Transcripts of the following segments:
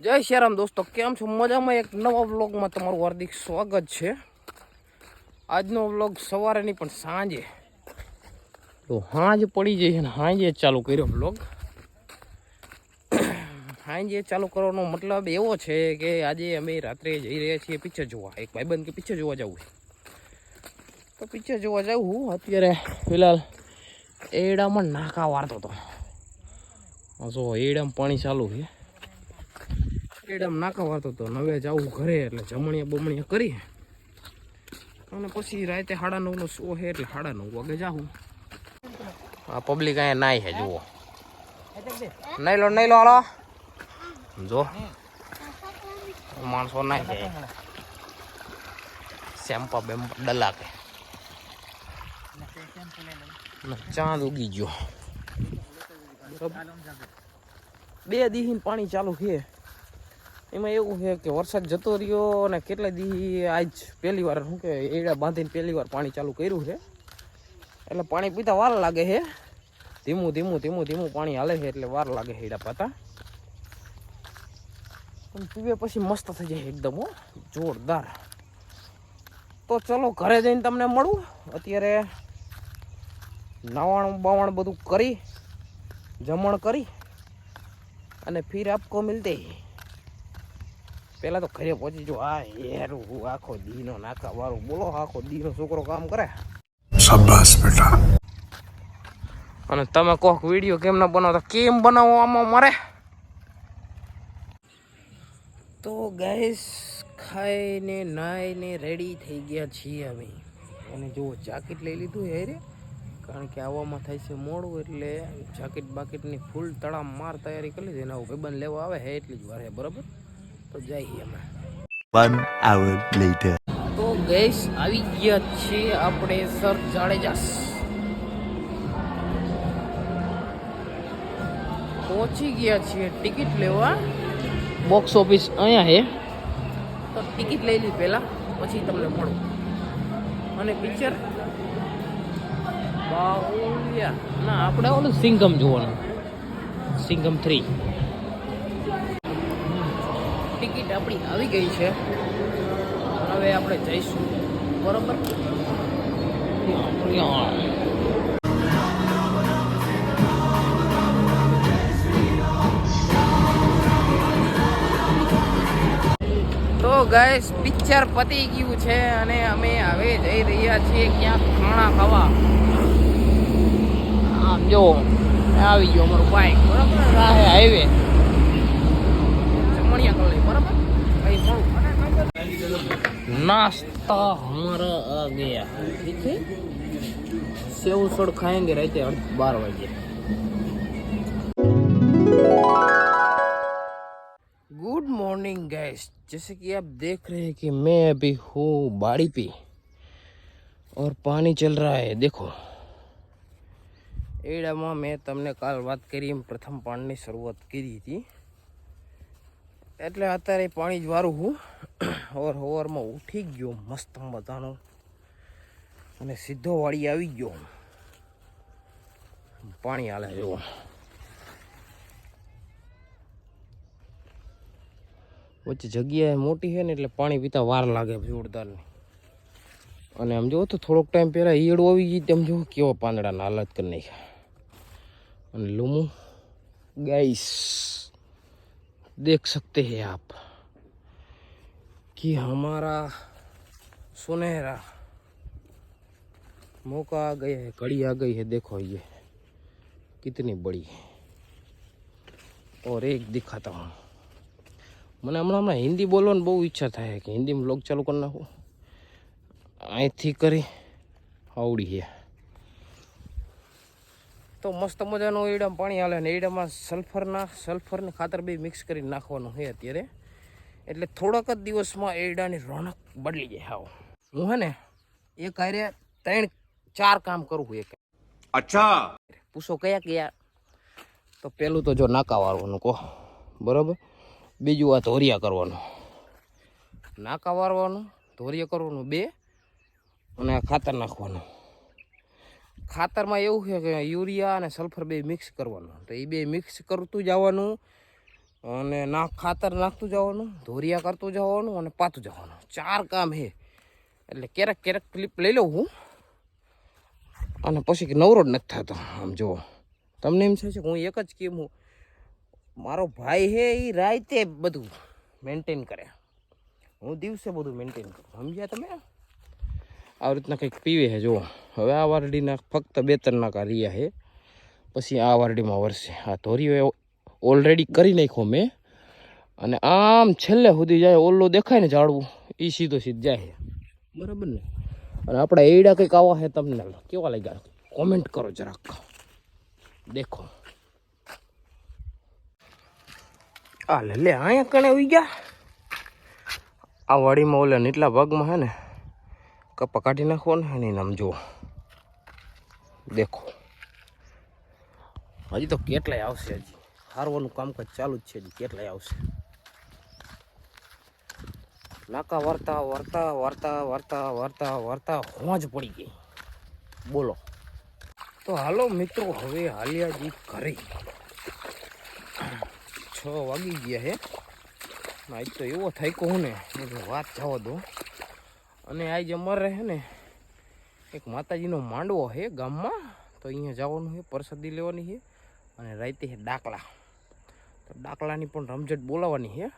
જય શ્રીરામ દોસ્તો, કેમ છો? મજામાં એક નવા વ્લોગમાં તમારું હાર્દિક સ્વાગત છે. આજનો વ્લોગ સવારે નહીં પણ સાંજે. તો સાંજ પડી જાય છે હાંજે ચાલુ કર્યો વ્લોગ. સાંજે ચાલુ કરવાનો મતલબ એવો છે કે આજે અમે રાત્રે જઈ રહ્યા છીએ પિક્ચર જોવા. એક ભાઈબંધ કે પિક્ચર જોવા જવું તો પિક્ચર જોવા જવું. અત્યારે ફિલહાલ એડામાં નાકા વારતો હતો. જો એડામાં પાણી ચાલુ છે. એડામ નાકા વારતો હતો નવે જવું ઘરે એટલે જમણીયા બમણીયા કરી અને પછી રાતે સાડા નવનો શો છે એટલે સાડા નવ વાગે જાઉં આ પબ્લિક અહીંયા નાય છે જુઓ. નહીં લો નહીં લો હાલો. જો. માણસો નાય છે. સેમ્પા બેમ્પા ડલાકે. ચાંદ ઉગી ગયો. બે દિહીન પાણી ચાલુ છે. એમાં એવું છે કે વરસાદ જતો રહ્યો અને કેટલા દી આજ પહેલી વાર શું કે એડા બાંધીને પહેલી વાર પાણી ચાલુ કર્યું છે. એટલે પાણી પીતા વાર લાગે છે. ધીમું ધીમું ધીમું ધીમું પાણી હાલે છે એટલે વાર લાગે છે એડા પાતા. પીવે પછી મસ્ત થઈ જાય એકદમ જોરદાર. તો ચલો ઘરે જઈને તમને મળું. અત્યારે નવાણું, બાવણ બધું કરી, જમણ કરી અને ફીર આપકો મિલતે પેલા તો ઘરે પહોંચી જો. આ હેરું આખો દીનો નાખા વાળું બોલો આખો દીનો છોકરો કામ કરે? શાબાશ બેટા. અને તમે કોક વીડિયો કેમ ના બનાવતા? કેમ બનાવો આમાં મારે? તો ગેસ ખાઈને નાઈને રેડી થઈ ગયા છીએ અમે. અને જો જાકેટ લઈ લીધું હે રે કારણ કે આવવામાં થાય છે મોડું એટલે જાકેટ બાકેટની ફૂલ તળામ માર તૈયારી કરી લીધી. એના ભાઈબંધ લેવા આવે હે એટલી જ વાર હે બરાબર? તો જઈએ અમે વન આવર લેટર તો ગેસ આવી ગયા છીએ આપણે સર જાડેજા. પહોંચી ગયા છીએ ટિકિટ લેવા. બોક્સ ઓફિસ અહીંયા છે તો ટિકિટ લઈ લી પહેલાં પછી તમને મળું. અને પિક્ચર બાહુલિયા ના આપણે ઓલું સિંગમ જોવાનું. સિંગમ થ્રી ટિકિટ આપણી આવી ગઈ છે. હવે આપણે જઈશું. બરોબર? તો ગાઈસ પિક્ચર પતી ગયું છે અને અમે હવે જઈ રહ્યા છીએ ક્યાંક ખાણા ખાવા. આમ જો, આવી ગયો અમારું બાઈક બરાબર? રાહે હાઈવે જમણિયા કરી લઈ બરાબર કઈ મળું नाश्ता हमारा आ गया ठीक है सेव सड़ खाएंगे रहते हैं बारह बजे गुड मॉर्निंग गैस जैसे कि आप देख रहे हैं कि मैं अभी हूँ बाड़ी पे और पानी चल रहा है देखो એડામાં મેં તમને કાલ વાત કરી એમ પ્રથમ પાણીની શરૂઆત કરી હતી એટલે અત્યારે પાણી જ વારું હું ઓવર ઓવરમાં ઉઠી ગયો મસ્ત બધાનો અને સીધો વાળી આવી ગયો. પાણી હાલે જુઓ. વચ્ચે જગ્યા મોટી છે ને એટલે પાણી પીતા વાર લાગે જોરદારની. અને આમ જુઓ તો થોડોક ટાઈમ પહેલાં ઈયળો આવી ગઈ તેમ જુઓ કેવો પાંદડાના હાલત કરી નાખ્યા. અને લુમુ ગાઈસ દેખ સકતે હે આપ. कि हमारा सुनहरा मौका आ गया है घड़ी आ गई है देखो ये कितनी बड़ी है और एक दिखाता हूँ મને હમણાં હમણાં હિન્દી બોલવાની બહુ ઈચ્છા થાય કે હિન્દીમાં બ્લોગ ચાલુ કરી નાખું અહીંથી કરી આવડી છે તો મસ્ત મજાનું એડામાં પાણી હાલે ને એડામાં સલ્ફરના સલ્ફરને ખાતર બે મિક્સ કરી નાખવાનું છે અત્યારે એટલે થોડાક જ દિવસમાં એરડાની રોનક બદલી જાય હાવ. હું હે ને? એ કાર્ય ત્રણ ચાર કામ કરું છું એક અચ્છા. પૂછો કયા કયા? તો પહેલું તો જો નાકા વાળવાનું કહો. બરાબર? બીજું આ ધોરિયા કરવાનું. નાકા વાળવાનું ધોરિયા કરવાનું બે અને આ ખાતર નાખવાનું. ખાતરમાં એવું છે કે યુરિયા અને સલ્ફર બે મિક્સ કરવાનું. તો એ બે મિક્સ કરતું જવાનું અને નાખ ખાતર નાખતું જવાનું, ધોરિયા કરતું જવાનું અને પાતું જવાનું. ચાર કામ હે. એટલે ક્યારેક ક્યારેક ક્લિપ લઈ લઉં હું. અને પછી નવરો જ નથી થતો. આમ જુઓ. તમને એમ છે કે હું એક જ કેમ હું? મારો ભાઈ હે એ રાતે બધું મેન્ટેન કરે. હું દિવસે બધું મેન્ટેન કરું. સમજ્યા તમે? આવી રીતના કંઈક પીવે છે, જુઓ. હવે આ વારડીના ફક્ત બે ત્રણ નાકા રહ્યા છે. પછી આ વારડીમાં વરસે. આ ધોરીઓ ઓલરેડી કરી નાખ્યો મેં. અને આમ છેલ્લે સુધી જાય, ઓલો દેખાય ને ઝાડવું એ સીધો સીધ જાય બરાબર ને? અને આપણા એડા કંઈક આવા છે તમને કેવા લાગ્યા? કોમેન્ટ કરો જરાક. દેખો. આ લે લે, અહીંયા કણે ઉઈ ગયા? આ વાડીમાં ઓલા એટલા ભાગમાં હે ને, કપા કાઢી નાખવો ને એની નામ જુઓ. દેખો. હજી તો કેટલાય આવશે હજી. હારવાનું કામકાજ ચાલુ જ છે કેટલાય આવશે. નાકા વરતા વરતા વરતા વરતા વરતા વરતા હોંજ પડી ગઈ. બોલો. તો હાલો મિત્રો, હવે હાલિયાજી ઘરે. છ વાગી ગયા હે. આજ તો એવો થઈ કહું ને એટલે વાત જવા દો અને આજ અમારે હે ને, એક માતાજીનો માંડવો છે ગામમાં. તો અહીંયા જવાનું છે પ્રસાદી લેવાની છે અને રાતે છે ડાકલા. તો ડાકલાની પણ રમઝટ બોલાવવાની છે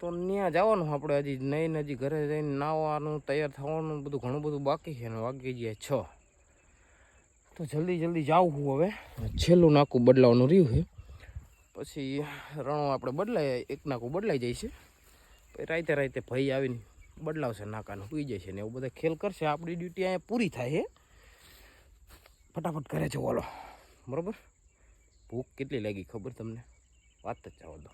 તો ત્યાં જવાનું આપણે હજી નહીં હજી ઘરે જઈને નાવાનું, તૈયાર થવાનું, બધું ઘણું બધું બાકી છે ને વાગી ગયા છ. તો જલ્દી જલ્દી હું હવે. છેલ્લું નાકું બદલાવાનું રહ્યું છે. પછી રણો આપણે બદલાય, એક નાકું બદલાઈ જાય છે. રાતે રાતે ભાઈ આવીને બદલાવશે નાકાનું પી છે ને એવું બધા ખેલ કરશે. આપણી ડ્યુટી અહીંયા પૂરી થાય છે ફટાફટ કરે છે બોલો બરાબર? ભૂખ કેટલી લાગી ખબર તમને? વાત જ જવા દો